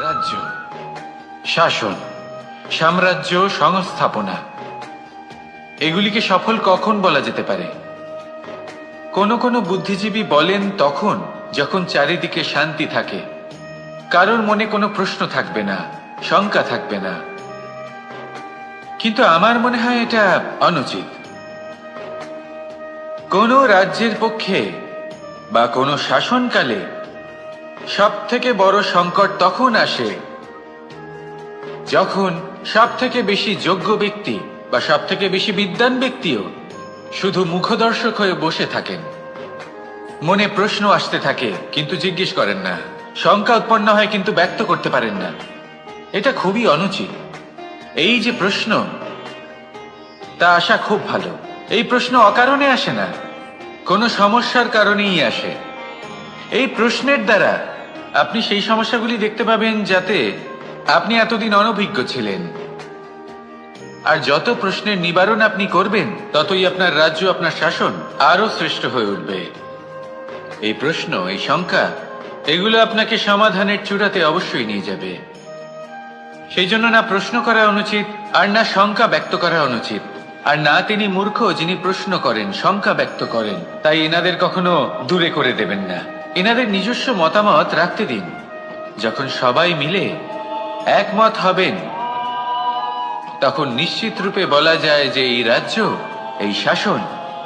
রাজ্য, শাসন, সাম্রাজ্য সংস্থাপনা। এগুলিকে সফল কখন বলা যেতে পারে? কোনো কোনো বুদ্ধিজীবী বলেন তখন, যখন চারিদিকে শান্তি থাকে। কারোর মনে কোনো প্রশ্ন থাকবে না, শঙ্কা থাকবে না। কিন্তু আমার মনে হয় এটা অনুচিত। কোনো রাজ্যের পক্ষে বা কোনো শাসনকালে সব থেকে বড় সংকট তখন আসে যখন সব থেকে বেশি যোগ্য ব্যক্তি বা সব থেকে বেশি বিদ্বান ব্যক্তিও শুধু মুখদর্শক হয়ে বসে থাকেন। মনে প্রশ্ন আসতে থাকে, কিন্তু জিজ্ঞেস করেন না। শঙ্কা উৎপন্ন হয়, কিন্তু ব্যক্ত করতে পারেন না। এটা খুবই অনুচিত। এই যে প্রশ্ন, তা আসা খুব ভালো। এই প্রশ্ন অকারণে আসে না। কোনো সমস্যার কারণেই আসে। এই প্রশ্নের দ্বারা আপনি সেই সমস্যাগুলি দেখতে পাবেন যাতে আপনি এতদিন অনভিজ্ঞ ছিলেন। আর যত প্রশ্নের নিবারণ আপনি করবেন, ততই আপনার রাজ্য, আপনার শাসন আরও শ্রেষ্ঠ হয়ে উঠবে। এই প্রশ্ন, এই শঙ্কা, এগুলো আপনাকে সমাধানের চূড়াতে অবশ্যই নিয়ে যাবে। সেই জন্য না প্রশ্ন করা অনুচিত, আর না শঙ্কা ব্যক্ত করা অনুচিত। আর না তিনি মূর্খ যিনি প্রশ্ন করেন, শঙ্কা ব্যক্ত করেন। তাই এনাদের কখনো দূরে করে দেবেন না। এনাদের নিজস্ব মতামত রাখতে দিন। যখন সবাই মিলে একমত হবেন, তখন নিশ্চিত রূপে বলা যায় যে এই রাজ্য, এই শাসন,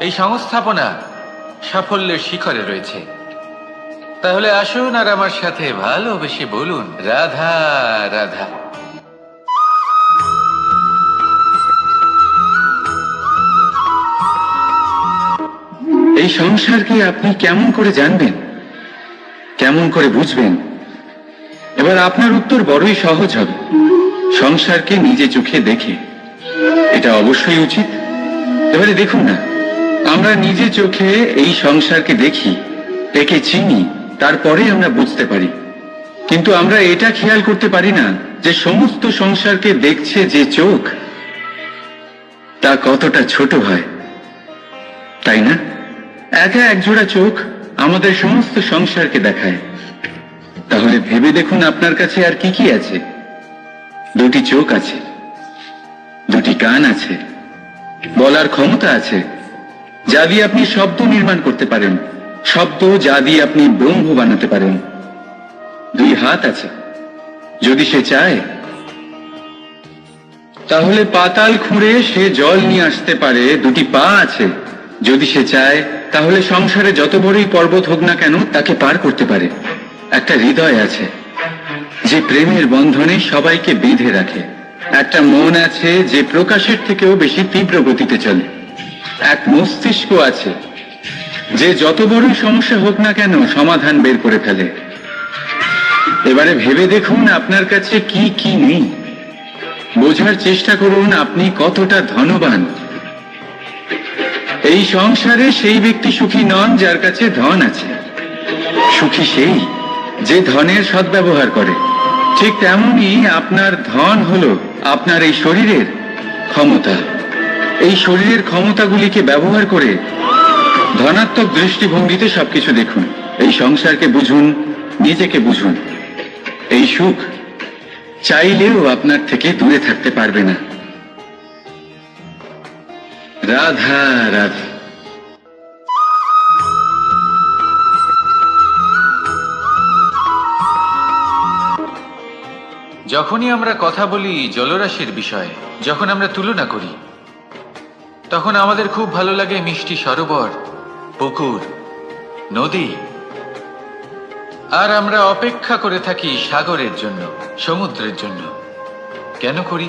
এই সংস্থাপনা সাফল্যের শিখরে রয়েছে। তাহলে আসুন আর আমার সাথে ভালোবেসে বলুন, রাধা রাধা। এই সংসারকে আপনি কেমন করে জানবেন? কেমন করে বুঝবেন, এবার আপনার উত্তর বড়ই সহজ হবে। সংসারকে নিজে চোখে দেখে। এটা অবশ্যই উচিত। এবারে দেখুন না, আমরা নিজে চোখে এই সংসারকে দেখি, একে চিনি, তারপরে আমরা বুঝতে পারি। কিন্তু আমরা এটা খেয়াল করতে পারি না যে সমস্ত সংসারকে দেখছে যে চোখ, তা কতটা ছোট হয়। তাই না? একা একজোড়া চোখ আমাদের সমস্ত সংসারকে দেখায়। তাহলে ভেবে দেখুন আপনার কাছে আর কি কি আছে। দুটি চোখ আছে, দুটি কান আছে, বলার ক্ষমতা আছে। যা দিয়ে আপনি শব্দ নির্মাণ করতে পারেন, শব্দ যা দিয়ে আপনি ব্রহ্ম বানাতে পারেন। দুই হাত আছে, যদি সে চায়, তাহলে পাতাল খুঁড়ে সে জল নিয়ে আসতে পারে, দুটি পা আছে। যদি সে চায়, তাহলে সংসারে যত বড়ই পর্বত হোক না কেন, তাকে পার করতে পারে। একটা হৃদয় আছে, যে প্রেমের বন্ধনে সবাইকে বেঁধে রাখে। একটা মন আছে যে প্রকাশের থেকেও বেশি তীব্র গতিতে চলে। এক মস্তিষ্ক আছে, যে যত বড়ই সমস্যা হোক না কেন, সমাধান বের করে ফেলে। এবারে ভেবে দেখুন আপনার কাছে কি কি নেই। বোঝার চেষ্টা করুন আপনি কতটা ধনবান। এই সংসারে সেই ব্যক্তি সুখী নন যার কাছে ধন আছে। সুখী সেই যে ধনের সদ্ব্যবহার করে। ঠিক তেমনি আপনার ধন হলো আপনার এই শরীরের ক্ষমতা। এই শরীরের ক্ষমতাগুলিকে ব্যবহার করে ধনাত্মক দৃষ্টিভঙ্গিতে সবকিছু দেখুন। এই সংসারকে বুঝুন, নিজেকে বুঝুন। এই সুখ চাইলেও আপনার থেকে দূরে থাকতে পারবে না। রাধা রাধা যখনই আমরা কথা বলি জলরাশির বিষয়ে, যখন আমরা তুলনা করি, তখন আমাদের খুব ভালো লাগে মিষ্টি সরোবর, পুকুর, নদী। আর আমরা অপেক্ষা করে থাকি সাগরের জন্য, সমুদ্রের জন্য। কেন করি?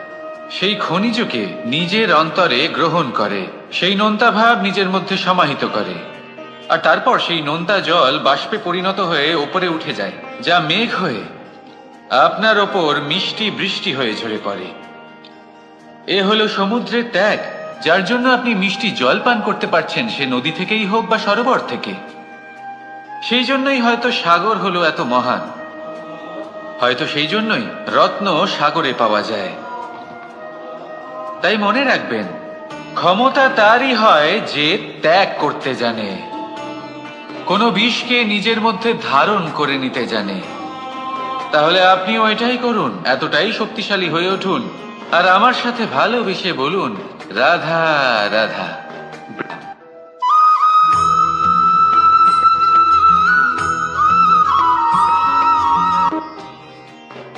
সেই খনিজকে নিজের অন্তরে গ্রহণ করে, সেই নোনতা ভাব নিজের মধ্যে সমাহিত করে। আর তারপর সেই নোনতা জল বাষ্পে পরিণত হয়ে ওপরে উঠে যায়, যা মেঘ হয়ে আপনার ওপর মিষ্টি বৃষ্টি হয়ে ঝরে পড়ে। এ হলো সমুদ্রের ত্যাগ, যার জন্য আপনি মিষ্টি জল পান করতে পারছেন, সে নদী থেকেই হোক বা সরোবর থেকে। সেই জন্যই হয়তো সাগর হলো এত মহান। হয়তো সেই জন্যই রত্ন সাগরে পাওয়া যায়। তাই মনে রাখবেন, ক্ষমতা তারই হয় যে ত্যাগ করতে জানে। কোনো বিষকে নিজের মধ্যে ধারণ করে নিতে জানে। তাহলে আপনি ওইটাই করুন, এতটাই শক্তিশালী হয়ে উঠুন। আর আমার সাথে ভালোবেসে বলুন, রাধা রাধা।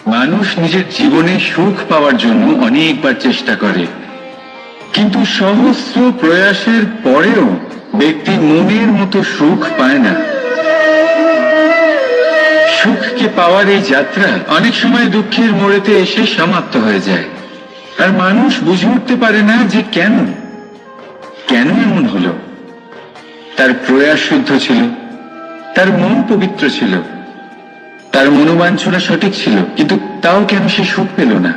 মানুষ নিজের জীবনে সুখ পাওয়ার জন্য অনেকবার চেষ্টা করে। কিন্তু সহস্র প্রয়াসের পরেও ব্যক্তি মনের মতো সুখ পায় না। সুখকে পাওয়ার এই যাত্রা অনেক সময় দুঃখের মোড়েতে এসে সমাপ্ত হয়ে যায়। আর মানুষ বুঝে উঠতে পারে না যে কেন? কেন এমন হলো? তার প্রয়াস শুদ্ধ ছিল, তার মন পবিত্র ছিল। তার মনোবাঞ্ছনা সঠিক ছিল, কিন্তু তাও কেন সে সুখ পেল না?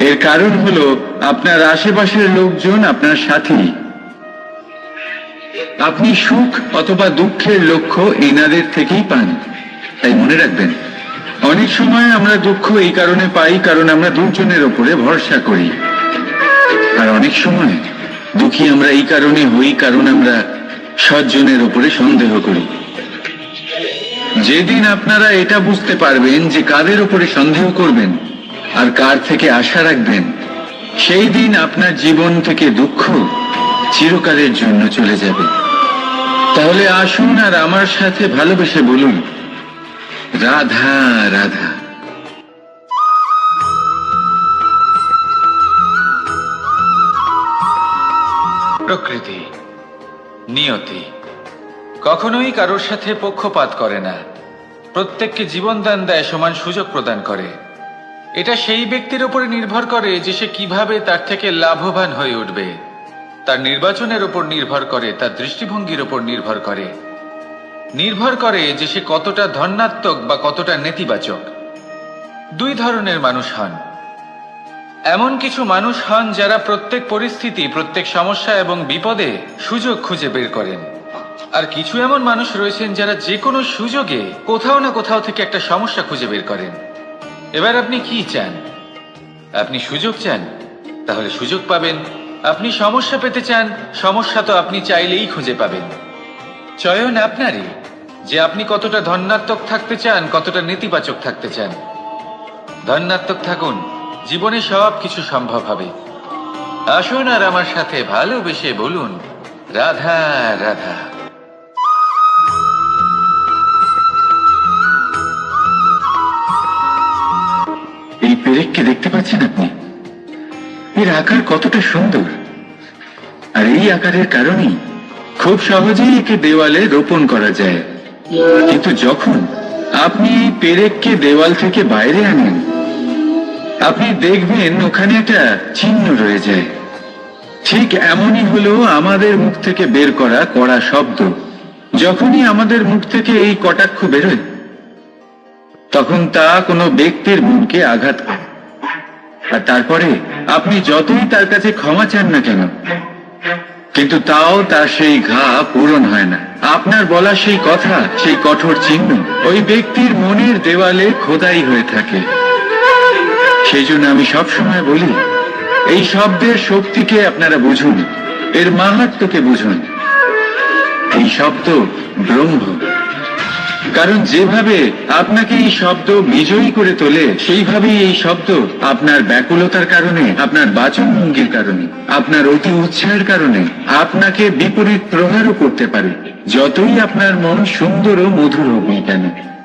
এর কারণ হলো, আপনার আশেপাশের লোকজন আপনার সাথী। আপনি সুখ অথবা দুঃখের লক্ষ্য এনাদের থেকেই পান, তাই মনে রাখবেন। অনেক সময় আমরা দুঃখ এই কারণে পাই কারণ আমরা দুজনের ওপরে ভরসা করি। আর অনেক সময় দুঃখী আমরা এই কারণে হই কারণ আমরা সজ্জনের ওপরে সন্দেহ করি। যেদিন আপনারা এটা বুঝতে পারবেন যে কাদের উপরে সন্দেহ করবেন আর কার থেকে আশা রাখবেন, সেই দিন আপনার জীবন থেকে দুঃখ চিরকালের জন্য চলে যাবে। তাহলে আসুন আর আমার সাথে ভালোবেসে বলুন, রাধা রাধা। প্রকৃতি, নিয়তি। কখনোই কারোর সাথে পক্ষপাত করে না। প্রত্যেককে জীবনদান দেয় সমান সুযোগ প্রদান করে। এটা সেই ব্যক্তির উপরে নির্ভর করে যে সে কীভাবে তার থেকে লাভবান হয়ে উঠবে। তার নির্বাচনের উপর নির্ভর করে, তার দৃষ্টিভঙ্গির উপর নির্ভর করে। নির্ভর করে যে সে কতটা ধন্যাত্মক বা কতটা নেতিবাচক। দুই ধরনের মানুষ হন। এমন কিছু মানুষ হন যারা প্রত্যেক পরিস্থিতি, প্রত্যেক সমস্যা এবং বিপদে সুযোগ খুঁজে বের করেন। আর কিছু এমন মানুষ রয়েছেন যারা যে কোনো সুযোগে কোথাও না কোথাও থেকে একটা সমস্যা খুঁজে বের করেন। এবার আপনি কি চান? আপনি সুযোগ চান, তাহলে সুযোগ পাবেন। আপনি সমস্যা পেতে চান, সমস্যা তো আপনি চাইলেই খুঁজে পাবেন। চয়ন আপনারই, যে আপনি কতটা ধন্যাত্মক থাকতে চান, কতটা নেতিবাচক থাকতে চান। ধন্যাত্মক থাকুন, জীবনে সব কিছু সম্ভব হবে। আসুন আর আমার সাথে ভালোবেসে বলুন, রাধা রাধা। পেরেককে দেখতে পাচ্ছেন আপনি? এর আকার কতটা সুন্দর। আর এই আকারের কারণেই খুব সহজেই একে দেওয়ালে রোপণ করা যায়। কিন্তু যখন আপনি এই পেরেককে দেওয়াল থেকে বাইরে আনেন, আপনি দেখবেন ওখানে একটা চিহ্ন রয়ে যায়। ঠিক এমনই হলো আমাদের মুখ থেকে বের করা কড়া শব্দ। যখনই আমাদের মুখ থেকে এই কটাক্ষ বেরোয়, তখন তা কোনো ব্যক্তির মনকে আঘাত করে। আর তারপরে আপনি যতই তার কাছে ক্ষমা চান না কেন, কিন্তু তাও তার সেই ঘা পূরণ হয় না। আপনার বলা সেই কথা, সেই কঠোর চিহ্ন, ওই ব্যক্তির মনের দেওয়ালে খোদাই হয়ে থাকে। সেই জন্য আমি সব সময় বলি, এই শব্দের শক্তিকে আপনারা বুঝুন, এর মাহাত্মকে বুঝুন। এই শব্দ ব্রহ্ম। কারণ যেভাবে আপনাকে এই শব্দ বিজয়ী করে তোলে, সেইভাবেই এই শব্দ আপনার ব্যাকুলতার কারণে, আপনার বাচন ভঙ্গির কারণে, আপনার অতি উৎসাহের কারণে আপনাকে বিপরীত প্রহারও করতে পারে, যতই আপনার মন সুন্দর ও মধুর হোক না কেন।